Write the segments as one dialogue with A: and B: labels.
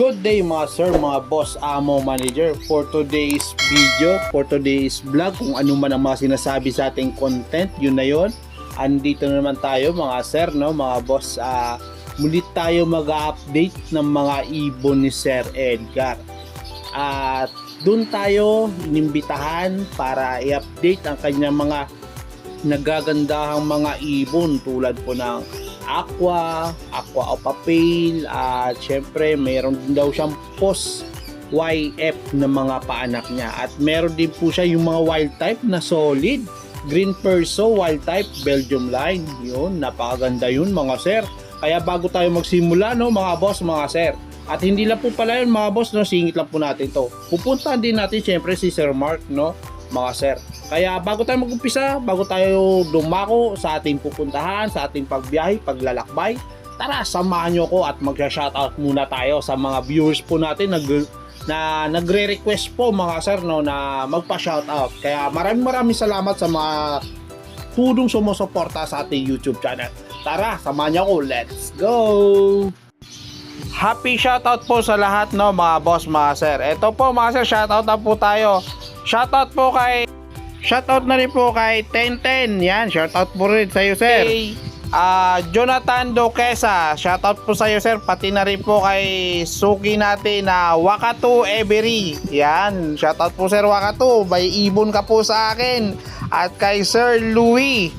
A: Good day mga sir, mga boss, amo, manager. For today's video, for today's vlog, kung ano man ang mga sinasabi sa ating content, yun na yun. Andito na naman tayo mga sir, no, mga boss. ah muli tayo mag-update ng mga ibon ni Sir Edgar. At doon tayo inimbitahan para i-update ang kanyang mga nagagandahang mga ibon tulad po ng aqua, aqua opapale, at syempre mayroon din daw siyang post YF na mga paanak niya. At meron din po siya yung mga wild type na solid. Green Perso, wild type, Belgium line. Yun, napakaganda yun mga sir. Kaya bago tayo magsimula, no, mga boss, mga sir. At hindi lang po pala yun mga boss, no, singit lang po natin to. Pupuntahan din natin syempre si Sir Mark, no, mga sir. Kaya bago tayo mag-umpisa, bago tayo dumako sa ating pupuntahan, sa ating pagbiyahe, paglalakbay, tara, samahan nyo ko at magsha-shoutout muna tayo sa mga viewers po natin nag na nagre-request po mga sir no na magpa-shoutout. Kaya maraming maraming salamat sa mga tudong sumusuporta sa ating YouTube channel. Tara, samahan niyo ako. Let's go! Happy shoutout po sa lahat no mga boss, mga sir. Ito po mga sir, shoutout na po tayo. Shoutout po kay Shoutout na rin po kay Tenten. Yan, shoutout po rin sa iyo, sir. Ah, Jonathan Doquesa, shoutout po sa iyo, sir. Pati na rin po kay Suki natin na Wakatu Every. Yan, shoutout po, sir Wakatu. May ibon ka po sa akin. At kay Sir Louis.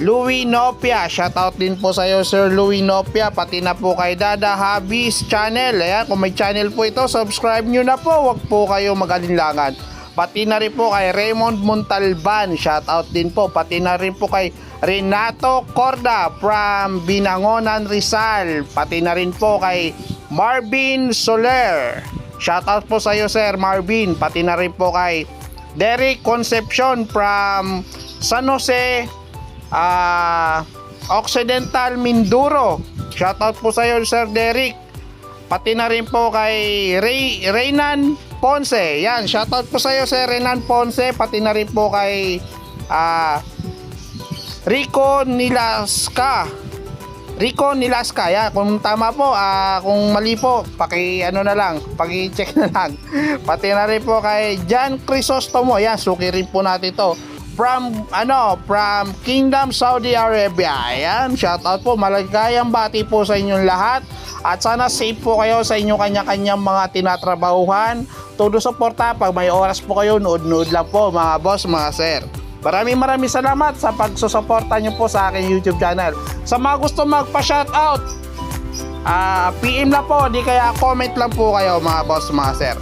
A: Louis Nopia, shoutout din po sa iyo Sir Louis Nopia, pati na po kay Dada Habis Channel. Ayan, kung may channel po ito, subscribe nyo na po, wag po kayo magalinlangan. Pati na rin po kay Raymond Montalban, shoutout din po. Pati na rin po kay Renato Corda from Binangonan Rizal. Pati na rin po kay Marvin Soler. Shoutout po sa iyo Sir Marvin. Pati na rin po kay Derek Concepcion from San Jose, ah Occidental Minduro. Shoutout po sa iyo Sir Derek. Pati na rin po kay Ray, Reynan Ponce. Yan, shoutout po sa iyo Sir Reynan Ponce. Pati na rin po kay ah Rico Nilasca. Rico Nilasca, yan. Kung tama po, ah, kung mali po, paki ano na lang, paki-check na lang. Pati na rin po kay Jan Crisostomo, yan, suki rin po natin to. From, ano, from Kingdom Saudi Arabia. Ayan, shout out po. Malagayang bati po sa inyong lahat. At sana safe po kayo sa inyong kanya-kanyang mga tinatrabahuhan. Todo suporta, pag may oras po kayo, nood-nood lang po mga boss, mga sir. Maraming maraming salamat sa pagsusuporta nyo po sa aking YouTube channel. Sa mga gusto magpa-shoutout, ah PM na po, di kaya comment lang po kayo mga boss, mga sir.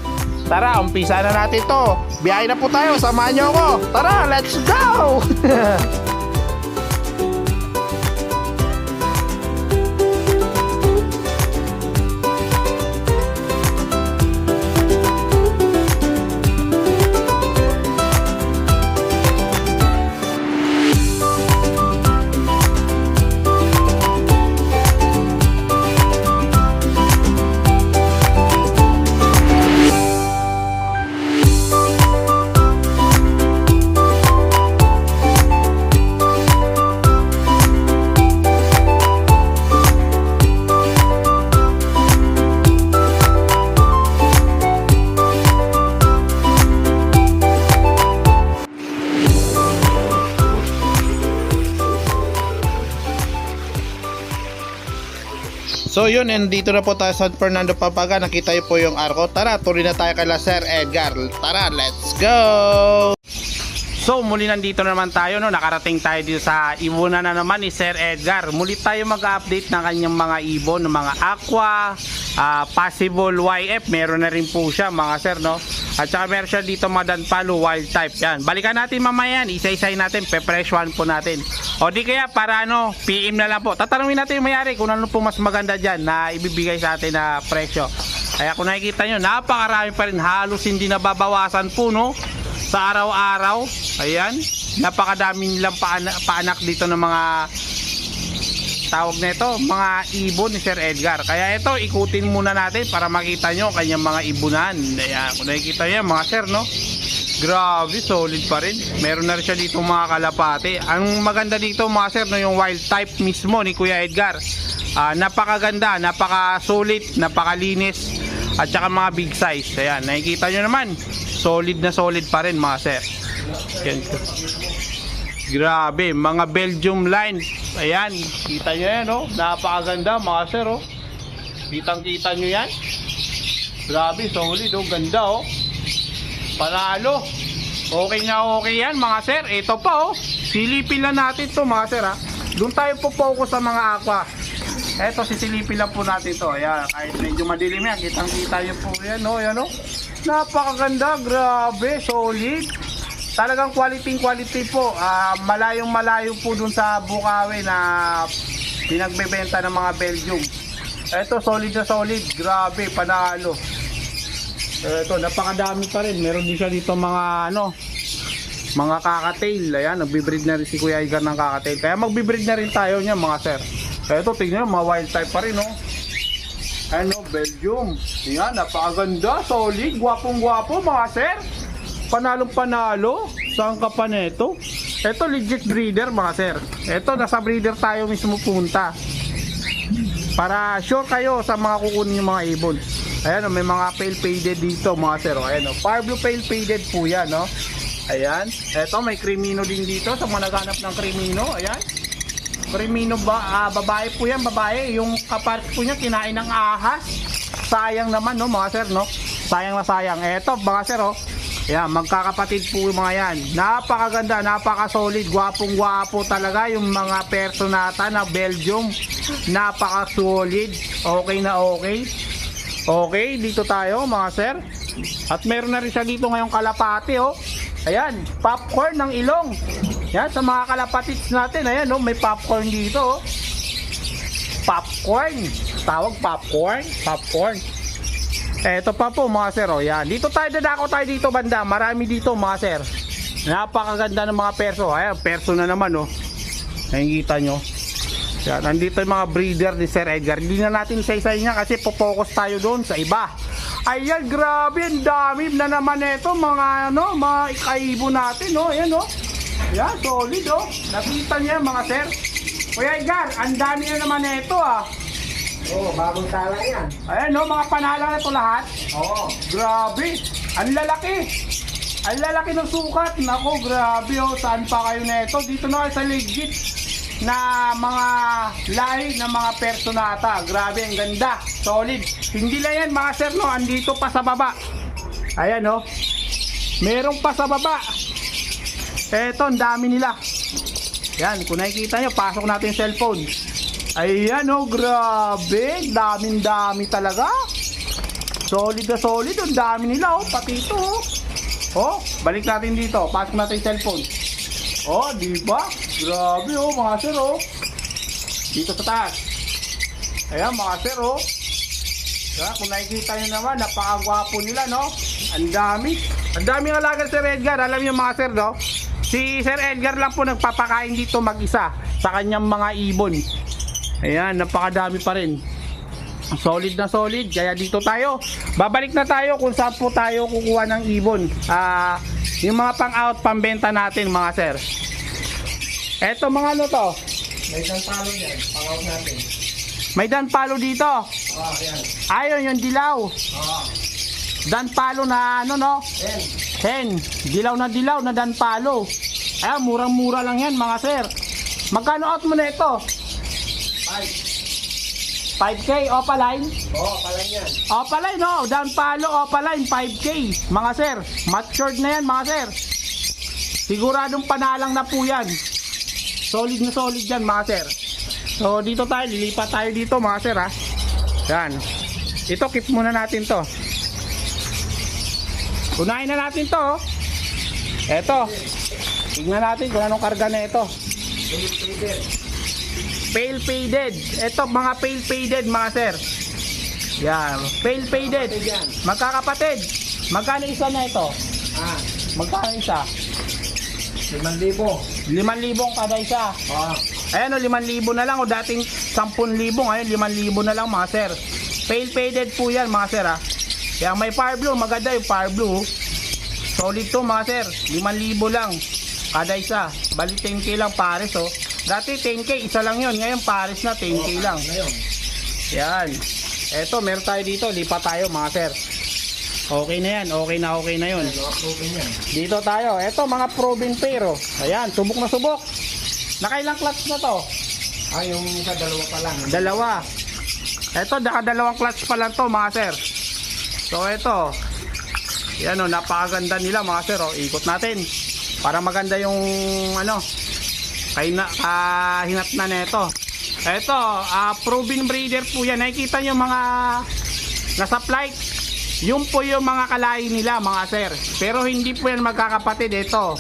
A: Tara, umpisa na natin to. Biyahe na po tayo, samahan nyo ako. Tara, let's go! So yun, and dito na po tayo sa San Fernando Papaga. Nakita niyo po yung arko. Tara, tuloy na tayo kay Sir Edgar. Tara, let's go! So muli nandito na naman tayo no, nakarating tayo dito sa ibunan na naman ni Sir Edgar. Muli tayo mag-update ng kanyang mga ibon, ng mga aqua, ah, possible YF, meron na rin po siya mga sir no. At saka meron siya dito mga danpalo wild type yan. Balikan natin mamaya yan, isa-isay natin, pe-pressuan po natin. O di kaya para ano, PM na lang po. Tatanungin natin yung mayari kung ano po mas maganda dyan na ibibigay sa atin na presyo. Kaya kung nakikita nyo, napakarami pa rin, halos hindi nababawasan po no sa araw-araw. Ayan, napakadami nilang paana- dito ng mga tawag nito, mga ibon ni Sir Edgar. Kaya ito, ikutin muna natin para makita nyo kanyang mga ibunan. Ayan, kung nakikita nyo, mga sir, no? Grabe, solid pa rin. Meron na rin siya dito mga kalapate. Ang maganda dito mga sir, no, yung wild type mismo ni Kuya Edgar. Ah, napakaganda, napaka-sulit, napakalinis. At saka mga big size. Ayan, nakikita nyo naman. Solid na solid pa rin mga sir. Yan. Grabe, mga Belgium line. Ayan, kita nyo yan, oh. Napakaganda, mga sir, oh. Kitang-kita nyo yan. Grabe, solid, oh. Ganda, oh. Panalo. Okay na okay yan, mga sir. Ito pa, oh. Silipin lang natin to mga sir, ha. Doon tayo po focus sa mga aqua. Eto, sisilipin lang po natin to. Ayan, kahit medyo madilim yan. Kitang-kita nyo po yan, oh. Ayan, oh. Napakaganda, grabe, solid talagang quality quality po. Ah, malayong malayo po dun sa Bukawi na pinagbebenta ng mga Belgium. Ito solid na solid, grabe, panalo. Ito, napakadami pa rin. Meron din siya dito mga ano, mga kakatail. Ayan, nagbe-breed na rin si Kuya Igar ng kakatail. Kaya magbe-breed na rin tayo niya mga sir. Ito, tingnan mo, mga wild type pa rin, no? Ano, Belgium. Yan, napakaganda, solid, gwapong-gwapo mga sir. Panalong panalo. Saan ka pa neto? Ito legit breeder mga sir. Ito nasa breeder tayo mismo punta. Para sure kayo sa mga kukunin yung mga ibon. Ayan o, may mga pale faded dito mga sir. Ayan o, far blue pale faded po yan no. Ayan. Ito may crimino din dito sa mga naghanap ng crimino. Ayan. Crimino ba, ah, babae po yan, babae. Yung kapart po niya kinain ng ahas. Sayang naman no mga sir no. Sayang na sayang. Eto mga sir oh. Yan, magkakapatid po yung mga yan. Napakaganda, napaka-solid, gwapong-gwapo talaga yung mga personata na Belgium. Napaka-solid, okay na okay. Okay, dito tayo mga sir. At meron na rin siya dito ngayong kalapati oh. Ayan, popcorn ng ilong. Yan, sa mga kalapatids natin, ayan oh, may popcorn dito oh. Popcorn. Tawag popcorn, popcorn. Eto pa po mga sir, oh, yan. Dito tayo, dadako tayo dito banda. Marami dito mga sir. Napakaganda ng mga perso. Ayan, perso na naman, oh. Nakikita nyo. Yan, nandito yung mga breeder ni Sir Edgar. Hindi na natin isa-isa niya kasi po-focus tayo doon sa iba. Ayan, grabe, ang dami na naman ito, mga, ano, mga ikaibo natin, oh. Ayan, oh. Yan, solid, oh. Nakita niya, mga sir. Kuya Edgar, ang dami na naman ito, ah.
B: Oo, oh, bagong tala yan.
A: Ayan, no, mga panala na ito lahat.
B: Oo.
A: Grabe! Ang lalaki! Ang lalaki ng sukat! Nako, grabe oh, saan pa kayo neto? Dito na kayo sa legit na mga lahi ng mga personata. Grabe, ang ganda. Solid. Hindi lang yan mga sir, no? Andito pa sa baba. Ayan, no? Merong pa sa baba. Eto, ang dami nila. Yan, kung nakikita nyo, pasok natin yung cellphone. Ayan, oh, grabe. Daming dami talaga. Solid na solid. Ang dami nila, oh. Pati ito, oh. Oh, balik natin dito. Pasok natin yung cellphone. Oh, di ba? Grabe, oh, mga sir, oh. Dito sa taas. Ayan, mga sir, oh. Diba? Kung nakikita nyo naman, napakagwapo nila, no? Ang dami. Ang dami ng alaga Sir Edgar. Alam niyo mga sir, no? Si Sir Edgar lang po nagpapakain dito mag-isa sa kanyang mga ibon. Ayan, napakadami pa rin. Solid na solid, kaya dito tayo. Babalik na tayo kung saan po tayo kukuha ng ibon. Ah, yung mga pang-out, pambenta natin mga sir. Eto mga ano to?
B: May isang talo yan. Pangaw natin.
A: May dan palo dito.
B: Oo, yan.
A: Ayun, yung dilaw.
B: Oo.
A: Dan palo na ano no?
B: Yan.
A: Hen, dilaw na dilaw na dan palo. Ayan, murang-mura lang yan mga sir. Magkano out mo na ito?
B: Five.
A: 5K opaline?
B: Oo, palang yan.
A: Opaline no, dan palo opaline 5K. Mga sir, matured na yan mga sir. Siguradong panalang na po yan. Solid na solid yan mga sir. So dito tayo, lilipat tayo dito mga sir ha. Yan. Ito keep muna natin to. Unahin na natin to. oh. Eto. Tignan natin kung anong karga na ito. Pale faded. Ito mga pale faded mga sir. Yan. Pale faded. Magkakapatid. Magkano isa na ito?
B: Ah,
A: Magkano isa?
B: limang libo.
A: 5,000 kada isa.
B: Oo.
A: Ayan o, 5,000 na lang o dating 10,000. Ngayon, 5,000 na lang mga sir. Pale faded po yan mga sir ha. Kaya may fire blue, maganda yung fire blue. Solid to mga sir, 5,000 lang. Kada isa. Bali 10k lang pares oh. Dati 10k, isa lang yon Ngayon pares na 10k lang.
B: Ngayon.
A: Yan. Eto, meron tayo dito. Lipat tayo mga sir. Okay na yan. Okay na okay na yun. Dito tayo. Eto, mga proven pair. Oh. Ayan, subok na subok. Nakailang clutch na to?
B: Ah, yung isa dalawa pa lang.
A: Dalawa. Eto, nakadalawang clutch pa lang to mga sir. So, eto. Yan o, napakaganda nila mga sir. Oh. Ikot natin. Para maganda yung ano, kay na, kahinat na neto. Eto, ah proven breeder po yan. Nakikita nyo mga nasa flight. Yun po yung mga kalahi nila mga sir. Pero hindi po yan magkakapatid. Ito,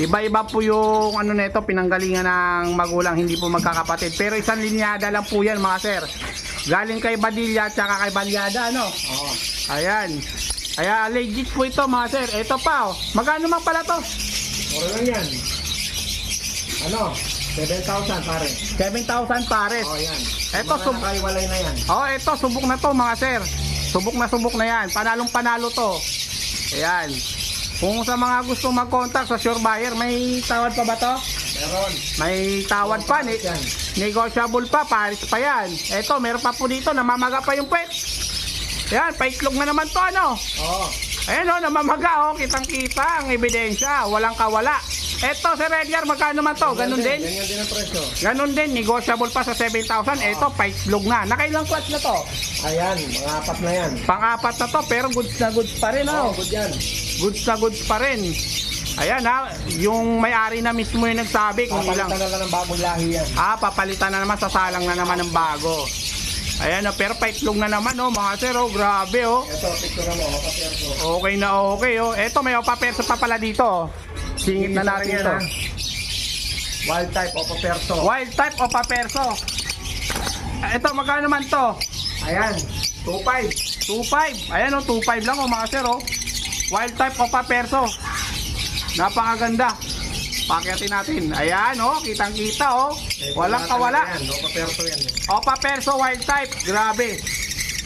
A: iba-iba po yung ano neto, pinanggalingan ng magulang. Hindi po magkakapatid. Pero isang linyada lang po yan mga sir. Galing kay Badilla at saka kay Balyada, ano?
B: Oo.
A: Ayan. Kaya legit po ito mga sir. Ito pa oh. Magkano man pala to?
B: Mura lang yan. Ano? 7,000 pare.
A: 7,000 pares.
B: Oh, yan. Mga
A: sub-
B: nakaiwalay na yan.
A: Oh, ito subok na to mga sir. Subok na subok na yan. Panalong panalo to. Ayan. Kung sa mga gusto mag-contact sa Sure Buyer, may tawad pa ba to?
B: Meron.
A: May tawad pa. Ni
B: Yan.
A: negotiable pa. Paris pa yan. Ito, meron pa po dito. Namamaga pa yung pet. Ayan, paitlog na naman to ano.
B: Oo.
A: Ayan o, namamaga o. Kitang-kita ang ebidensya. Walang kawala. Eto, Sir Edgar, magkano naman to? Ganun din?
B: Ganyan din ang presyo.
A: Ganun din, negotiable pa sa 7,000. Ito, paitlog na. Nakailang clutch na to?
B: Ayan, mga apat na yan.
A: Pang-apat na to, pero goods na goods pa rin,
B: Oo,
A: oh.
B: good yan.
A: Goods na goods pa rin. Ayan ha, yung may-ari na mismo yung nagsabi kung ilang.
B: Papalitan na lang ng bagong lahi yan.
A: Ah, papalitan na naman, sasalang na naman ng bago. Ayan oh, pero paitlog na naman oh, mga sir oh, grabe oh.
B: Ito, picture mo, kaperso.
A: Okay na okay oh. Eto may opaperso pa pala dito. oh. Singit na natin
B: yan,
A: ito.
B: Wild type o kaperso.
A: Wild type opaperso. Ito magkano naman to?
B: Ayan, 2.5.
A: 2.5. Ayan oh, 2.5 lang oh mga sir oh. Wild type opaperso. Napakaganda. Pakyatin natin. Ayan oh, kitang-kita oh. Walang kawala.
B: Ayan, no, kaperso yan. eh.
A: Opa Perso wild type. Grabe.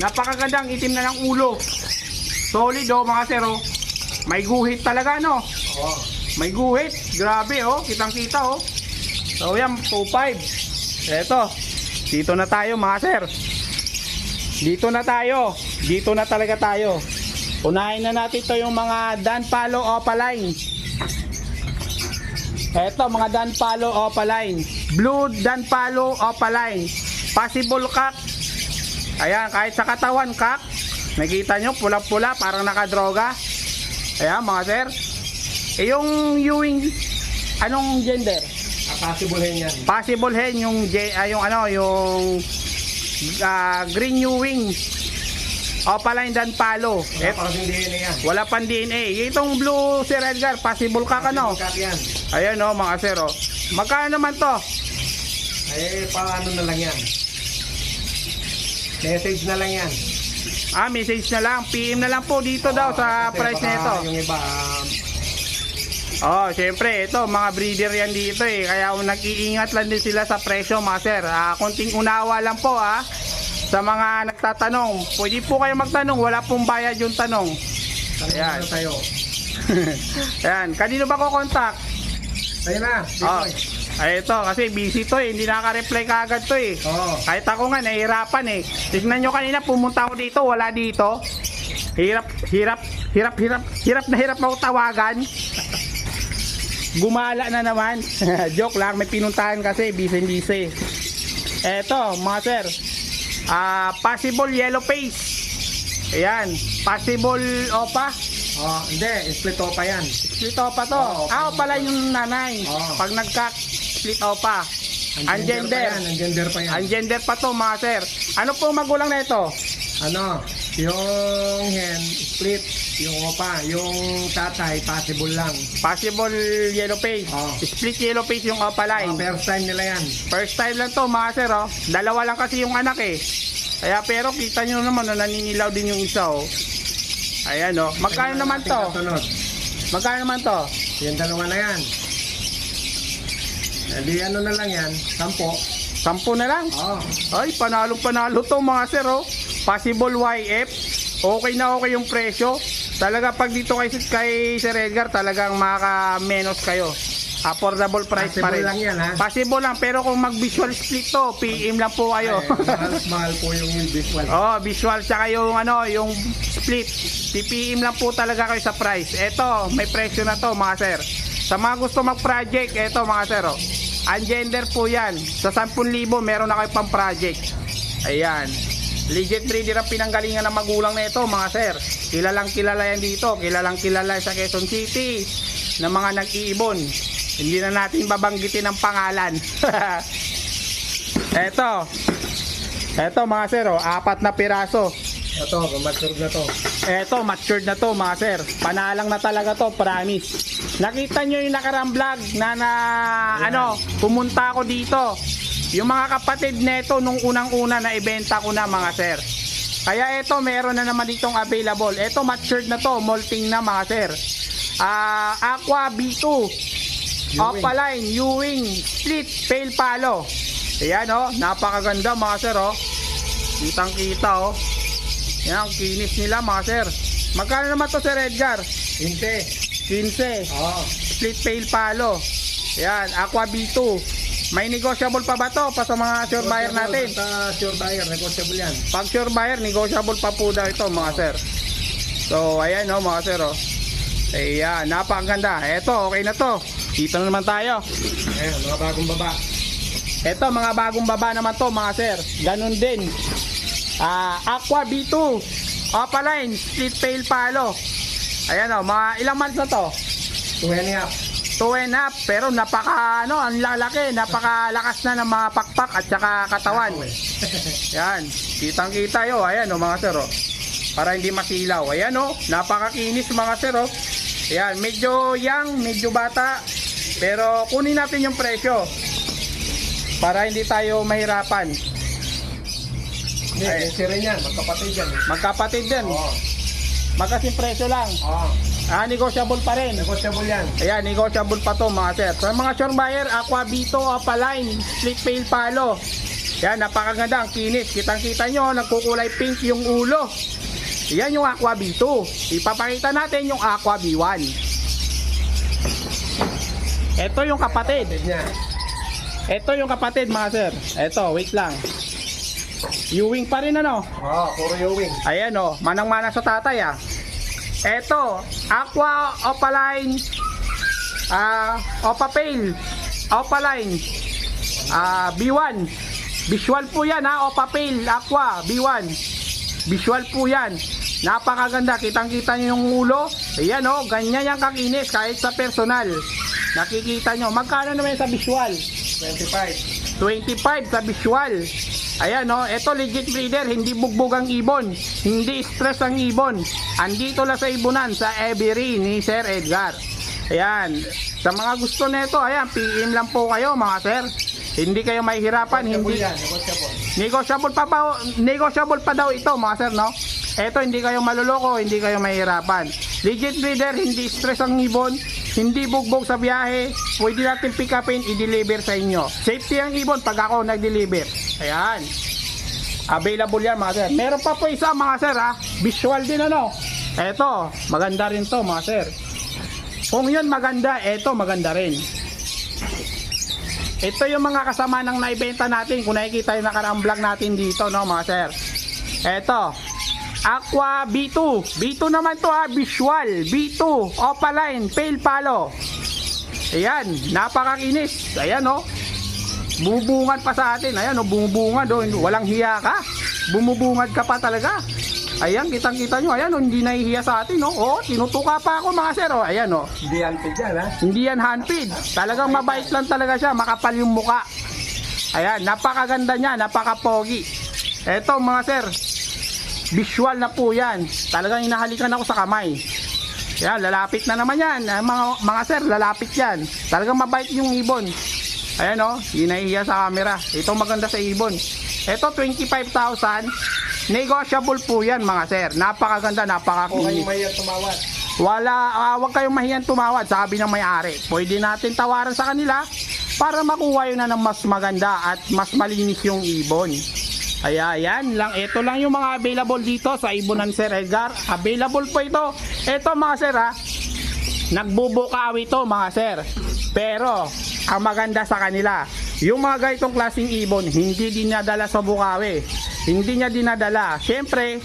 A: Napakagandang itim na ng ulo. Solid oh mga sir oh. May guhit talaga no.
B: Oo.
A: May guhit. Grabe oh. Kitang kita oh. So yan 2.5. Eto. Dito na tayo mga sir. Dito na tayo. Dito na talaga tayo. Unahin na natin to yung mga Dan Palo Opaline. Eto mga Dan Palo Opaline. Blue Dan Palo Opaline. Possible cock. Ayan, kahit sa katawan cock. Nakita nyo, pula-pula, parang nakadroga. Ayan mga sir. Eh yung Ewing, anong gender?
B: Ah, possible hen yan.
A: Possible hen yung J, ah, yung ano, yung ah, green Ewing. Opaline Dan Palo.
B: Wala
A: Eh,
B: pa kasing DNA yan.
A: wala pang DNA. Itong blue Sir Edgar, possible cock ano?
B: Possible cut yan.
A: Ayan oh mga sir oh. Magkano naman to?
B: Eh, paano na lang yan? Message na lang yan.
A: Ah, message na lang. PM na lang po dito daw sa
B: Kasi
A: price
B: baka
A: nito.
B: Yung iba, um,
A: Oh, syempre, ito, mga breeder yan dito eh. Kaya nag-iingat lang din sila sa presyo, mga sir. Ah, konting unawa lang po, ah. Sa mga nagtatanong, pwede po kayo magtanong, wala pong bayad yung tanong. Ayan.
B: tayo.
A: Ayan, kanino ba ko contact?
B: Tayo na.
A: Oh, ay ito, kasi busy to eh. Hindi nakaka-reply kaagad to eh.
B: Oo.
A: Kahit ako nga, nahihirapan eh. Tignan nyo kanina, pumunta ako dito, wala dito. Hirap, hirap, hirap, hirap, hirap na hirap ako tawagan. Gumala na naman. Joke lang, may pinuntahan kasi, busy busy. Eto, mga sir. Ah, possible yellow face. Ayan, possible opa.
B: Oh, hindi. Split opa yan.
A: Split opa to.
B: Oo,
A: ah, pala yung nanay.
B: Oo.
A: Pag nagka split opa. Ang gender.
B: Ang gender pa yan.
A: Ang gender pa to mga sir. Ano po magulang na ito?
B: ano, yung hen, split, yung opa, yung tatay, possible lang.
A: Possible yellow face.
B: Oo.
A: Split yellow face yung opa line.
B: Oh, first time nila yan.
A: First time lang to mga sir. Oh. Dalawa lang kasi yung anak eh. Kaya pero kita nyo naman na naninilaw din yung isa oh. Ayan oh. Magkano naman
B: natin
A: to?
B: kasunod.
A: Magkano naman to?
B: Yung dalawa na yan. Hindi ano na lang yan, sampo.
A: Sampu na lang.
B: Oo.
A: Ay, panalo panalo to mga sir oh. Possible YF. Okay na okay yung presyo. Talaga pag dito kay, kay Sir Edgar, talagang makaka-menos kayo. Affordable price pa
B: Possible
A: rin.
B: lang yan, ha?
A: Possible lang, pero kung mag-visual split to, PM lang po kayo.
B: Eh, mahal, mahal po yung visual.
A: oh, visual tsaka yung ano, yung split. PPM lang po talaga kayo sa price. Ito, may presyo na to mga sir. Sa mga gusto mag-project, ito mga sir, oh. Ungender po yan. Sa 10,000 meron na kayo pang project. Ayan. Legit breeder ang pinanggalingan ng magulang na ito mga sir. Kilalang kilala yan dito. Kilalang kilala sa Quezon City ng mga nag-iibon. Hindi na natin babanggitin ang pangalan. Eto. Eto mga sir, oh, apat na piraso.
B: Ito, mature na to.
A: Eto, matured na to mga sir. Panalang na talaga to, promise. Nakita nyo yung nakarang vlog na na, ano, pumunta ako dito. Yung mga kapatid neto nung unang-una na ibenta ko na mga sir. Kaya eto, meron na naman ditong available. Eto, matured na to, molting na mga sir. Ah, Aqua B2, Opaline, Ewing, Split, Pale Palo. Ayan oh, napakaganda mga sir oh. Kitang kita oh. Yan, kinis nila mga sir. Magkano naman to Sir Edgar?
B: Hinte.
A: 15.
B: Oo.
A: Split Pale Palo. Yan, Aqua B2. May negotiable pa ba to pa sa mga sure buyer natin?
B: Sa sure buyer, negotiable yan.
A: Pag sure buyer, negotiable pa po daw ito mga sir. So ayan no mga sir oh. Ayan, napakaganda. Eto, okay na to. Dito na naman tayo.
B: Ayan, mga bagong baba.
A: Eto, mga bagong baba naman to mga sir. Ganun din. Ah, Aqua B2. Opaline, split tail palo. Ayan oh, mga ilang months na to?
B: 2 and
A: a half. 2 and a half, pero napaka, ano, ang lalaki, napakalakas na ng mga pakpak at saka katawan. Yan, kitang kita yun, ayan o mga sir, o. Para hindi masilaw. Ayan o, napakakinis mga sir, o. Ayan, medyo young, medyo bata, pero kunin natin yung presyo para hindi tayo mahirapan.
B: Hindi, okay. sir yan, magkapatid yan.
A: Magkapatid yan.
B: Oo.
A: Magkasing presyo lang.
B: Oo.
A: Ah, negotiable pa rin.
B: Negotiable yan.
A: Ayan, negotiable pa to mga sir. Sa mga sure buyer, Aqua Vito, Opaline, Split Pail Palo. Yan, napakaganda ang kinis. Kitang-kita nyo, nagkukulay pink yung ulo. Yan yung Aqua Vito. Ipapakita natin yung Aqua V1. Ito yung kapatid. Ito yung kapatid mga sir. Ito, wait lang. Ewing pa rin ano.
B: Oo, puro Ewing.
A: Ayan o, manang-mana sa tatay ah. Eto, Aqua Opaline, ah, Opapale, Opaline, ah, B1. Visual po yan ha, Opapale, Aqua, B1. Visual po yan. Napakaganda, kitang-kita nyo yung ulo. Ayan o, ganyan yung kakinis kahit sa personal. Nakikita nyo. Magkano naman sa visual?
B: 25.
A: 25 sa visual. Ayan no, ito legit breeder, hindi bugbog ang ibon, hindi stress ang ibon. Andito lang sa ibunan sa Every ni Sir Edgar. Ayan, sa mga gusto nito, ayan, PM lang po kayo mga sir. Hindi kayo mahihirapan, hindi.
B: Negotiable.
A: negotiable pa pa negotiable pa daw ito mga sir no. Ito hindi kayo maluloko, hindi kayo mahihirapan. Legit breeder, hindi stress ang ibon, hindi bugbog sa biyahe. Pwede natin pick upin, i-deliver sa inyo. Safety ang ibon pag ako nag-deliver. Ayan. Available yan mga sir. Meron pa po isa mga sir ha. Visual din ano. Eto, maganda rin to mga sir. Kung yun maganda, eto maganda rin. Ito yung mga kasama ng naibenta natin. Kung nakikita yung nakaraang vlog natin dito, no, mga sir. Ito. Aqua B2. B2 naman to ha, visual. B2. Opaline. Pale Palo. Ayan, napakakinis. Ayan, no. Bubungad pa sa atin. Ayan, no, bumubungad. Oh. Walang hiya ka. Bumubungad ka pa talaga. Ayan, kitang-kita nyo. Ayan, oh, hindi nahihiya sa atin. No? Oh, tinutuka pa ako mga sir. Oh. Ayan, oh.
B: Hindi yan pid yan, ha?
A: Hindi yan handpid. Talagang mabait lang talaga siya. Makapal yung muka. Ayan, napakaganda niya. Napakapogi. Eto mga sir. Visual na po yan. Talagang inahalikan ako sa kamay. Yan, lalapit na naman yan. Ah, Mga, mga sir, lalapit yan. Talagang mabait yung ibon. Ayan o, oh, hinahiya sa camera. Ito maganda sa ibon. Ito, 25,000. Negotiable po yan mga sir. Napakaganda,
B: O
A: napakakinis.
B: kayong may tumawad.
A: Wala, ah, wag kayong mahiyang tumawad, sabi ng may-ari. Pwede natin tawaran sa kanila para makuha yun na ng mas maganda at mas malinis yung ibon. Kaya yan lang, ito lang yung mga available dito sa ibonan Sir Edgar. Available po ito. Ito mga sir ha, nagbubukawi to mga sir. Pero, ang maganda sa kanila, yung mga ganitong klaseng ibon, hindi dinadala sa Bukawi. Hindi niya dinadala. Siyempre,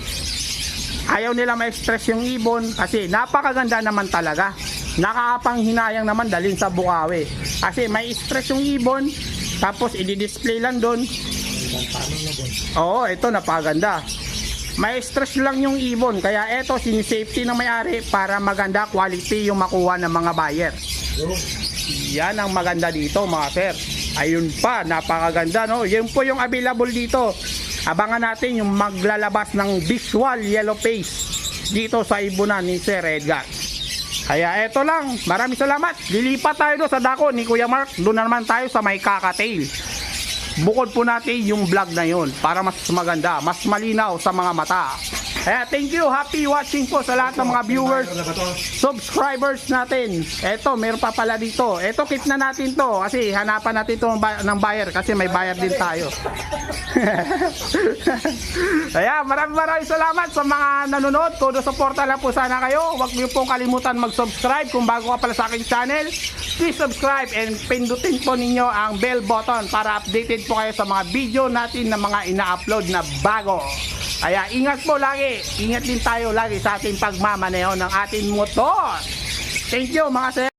A: ayaw nila ma-express yung ibon kasi napakaganda naman talaga. Nakakapanghinayang naman dalhin sa Bukawi. Kasi may express yung ibon, tapos i-display lang doon. Oo, ito napaganda. May stress lang yung ibon, kaya ito sinisafety ng may-ari para maganda quality yung makuha ng mga buyer. Yan ang maganda dito mga sir. Ayun pa, napakaganda no. Yan po yung available dito. Abangan natin yung maglalabas ng visual yellow face dito sa ibunan ni Sir Edgar. Kaya eto lang, maraming salamat. Lilipat tayo doon sa dako ni Kuya Mark. Doon na naman tayo sa may kakatail. Bukod po natin yung vlog na yun para mas maganda, mas malinaw sa mga mata. Kaya thank you, happy watching po sa lahat ng mga viewers subscribers natin. Eto, meron pa pala dito. Eto, keep na natin to kasi hanapan natin to ng buyer kasi may buyer din tayo. Kaya maraming maraming salamat sa mga nanonood. Todo suporta lang po sana kayo. Huwag niyo pong kalimutan mag-subscribe kung bago ka pala sa aking channel. Please subscribe and pindutin po ninyo ang bell button para updated po kayo sa mga video natin na mga ina-upload na bago. Kaya ingat po lagi. Ingat din tayo lagi sa ating pagmamaneho ng ating motor. Thank you mga sir.